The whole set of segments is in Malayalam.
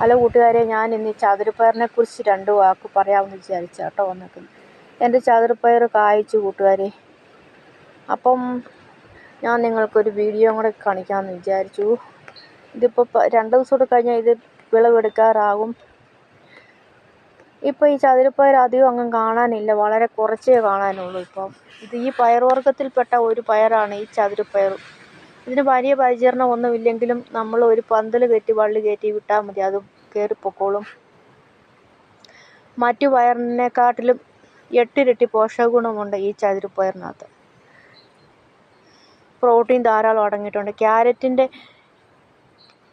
ഹലോ കൂട്ടുകാരെ ഞാൻ ഇന്ന് ഈ ചതുരപ്പയറിനെ കുറിച്ച് രണ്ട് വാക്ക് പറയാമെന്ന് വിചാരിച്ചു കേട്ടോ വന്നേക്കും എന്റെ ചതുരപ്പയർ കായ്ച്ചു കൂട്ടുകാരെ. അപ്പം ഞാൻ നിങ്ങൾക്കൊരു വീഡിയോ കൂടെ കാണിക്കാമെന്ന് വിചാരിച്ചു. ഇതിപ്പോൾ രണ്ട് ദിവസം കൂടെ കഴിഞ്ഞാൽ ഇത് വിളവെടുക്കാറാകും. ഇപ്പോൾ ഈ ചതുരപ്പയർ അധികം അങ്ങ് കാണാനില്ല വളരെ കുറച്ചേ കാണാനുള്ളൂ ഇപ്പം. ഇത് ഈ പയർവർഗത്തിൽപ്പെട്ട ഒരു പയറാണ് ഈ ചതുരപ്പയർ. ഇതിന് വലിയ പരിചരണം ഒന്നുമില്ലെങ്കിലും നമ്മൾ ഒരു പന്തൽ കെട്ടി വള്ളി കയറ്റി വിട്ടാൽ മതി. അത് കയറിപ്പൊക്കോളും മറ്റു പയറിനെക്കാട്ടിലും എട്ടിരട്ടി പോഷക ഗുണമുണ്ട് ഈ ചതുരപ്പയറിനകത്ത് പ്രോട്ടീൻ ധാരാളം അടങ്ങിയിട്ടുണ്ട്. ക്യാരറ്റിന്റെ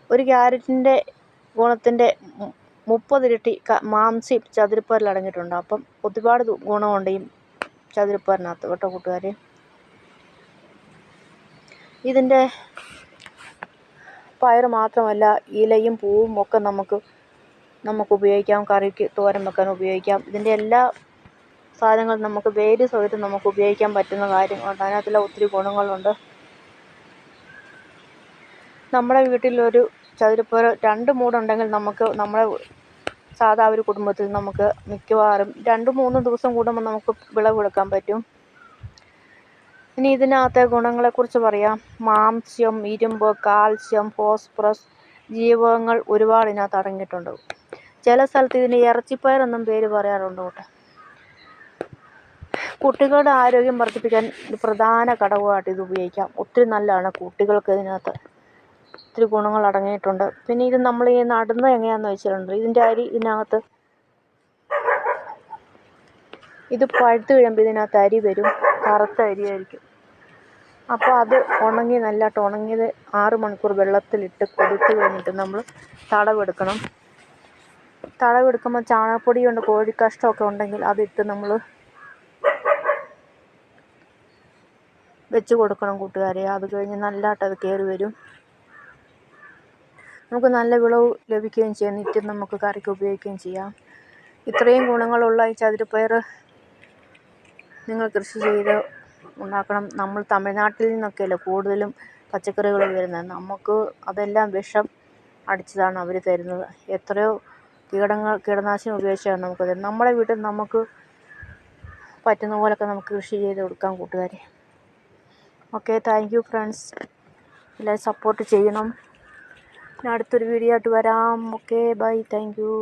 ഒരു ക്യാരറ്റിന്റെ ഗുണത്തിന്റെ മുപ്പതിരട്ടി മാംസ്യം ചതുരപ്പയറിൽ അടങ്ങിയിട്ടുണ്ട്. അപ്പം ഒരുപാട് ഗുണമുണ്ട് ഈ ചതുരപ്പയറിനകത്ത് കേട്ടോ കൂട്ടുകാരെ. ഇതിന്റെ പയർ മാത്രമല്ല ഇലയും പൂവും ഒക്കെ നമുക്ക് നമുക്ക് ഉപയോഗിക്കാം കറിക്ക് തോരൻ വെക്കാൻ ഉപയോഗിക്കാം. ഇതിന്റെ എല്ലാ സാധനങ്ങളും നമുക്ക് വേര് സഹിതം നമുക്ക് ഉപയോഗിക്കാൻ പറ്റുന്ന കാര്യങ്ങളുണ്ട്. അതിനകത്തുള്ള ഒത്തിരി ഗുണങ്ങളുണ്ട്. നമ്മുടെ വീട്ടിലൊരു ചതുരപ്പുര രണ്ട് മൂടുണ്ടെങ്കിൽ നമുക്ക് നമ്മുടെ സാധാ ഒരു കുടുംബത്തിൽ നമുക്ക് മിക്കവാറും രണ്ട് മൂന്ന് ദിവസം കൂടുമ്പോൾ നമുക്ക് വിളവെടുക്കാൻ പറ്റും. ഇനി ഇതിനകത്തെ ഗുണങ്ങളെക്കുറിച്ച് പറയാം. മാംസ്യം ഇരുമ്പ് കാൽസ്യം ഫോസ്ഫറസ് ജീവകങ്ങൾ ഒരുപാട് ഇതിനകത്ത് അടങ്ങിയിട്ടുണ്ട്. ചില സ്ഥലത്ത് ഇതിന് ഇറച്ചിപ്പയർ എന്നും പേര് പറയാറുണ്ട് കൂട്ടെ. കുട്ടികളുടെ ആരോഗ്യം വർദ്ധിപ്പിക്കാൻ ഒരു പ്രധാന ഘടകമായിട്ട് ഇത് ഉപയോഗിക്കാം. ഒത്തിരി നല്ലതാണ് കുട്ടികൾക്ക് ഇതിനകത്ത് ഒത്തിരി ഗുണങ്ങൾ അടങ്ങിയിട്ടുണ്ട്. പിന്നെ ഇത് നമ്മൾ ഈ നടുന്നത് എങ്ങനെയാണെന്ന് വെച്ചിട്ടുണ്ട്. ഇതിന്റെ അരി ഇതിനകത്ത് ഇത് പഴുത്ത് കഴിയുമ്പോൾ ഇതിനകത്ത് അരി വരും. കറുത്ത അരിയായിരിക്കും. അപ്പോൾ അത് ഉണങ്ങി നല്ലതായിട്ട് ഉണങ്ങിയത് ആറ് മണിക്കൂർ വെള്ളത്തിലിട്ട് കൊതുത്ത് കഴിഞ്ഞിട്ട് നമ്മൾ തടവെടുക്കണം. തടവെടുക്കുമ്പോൾ ചാണകപ്പൊടി കൊണ്ട് കോഴിക്കഷ്ടമൊക്കെ ഉണ്ടെങ്കിൽ അതിട്ട് നമ്മൾ വെച്ച് കൊടുക്കണം കൂട്ടുകാരെ. അത് കഴിഞ്ഞ് നല്ലതായിട്ട് അത് കയറി വരും. നമുക്ക് നല്ല വിളവ് ലഭിക്കുകയും ചെയ്യാം. നിത്യം നമുക്ക് കറിക്ക് ഉപയോഗിക്കുകയും ചെയ്യാം. ഇത്രയും ഗുണങ്ങളുള്ള ഈ ചതുരപ്പയർ നിങ്ങൾ കൃഷി ചെയ്ത് ഉണ്ടാക്കണം. നമ്മൾ തമിഴ്നാട്ടിൽ നിന്നൊക്കെയല്ലേ കൂടുതലും പച്ചക്കറികൾ വരുന്നത്. നമുക്ക് അതെല്ലാം വിഷം അടിച്ചതാണ് അവർ തരുന്നത്. എത്രയോ കീടങ്ങൾ കീടനാശിനി ഉപയോഗിച്ചാണ് നമുക്ക് തരുന്നത്. നമ്മുടെ വീട്ടിൽ നമുക്ക് പറ്റുന്ന പോലൊക്കെ നമുക്ക് കൃഷി ചെയ്ത് കൊടുക്കാം കൂട്ടുകാരെ. ഓക്കെ താങ്ക് യു ഫ്രണ്ട്സ് എല്ലാവരും സപ്പോർട്ട് ചെയ്യണം. അടുത്തൊരു വീഡിയോ ആയിട്ട് വരാം. Okay bye thank you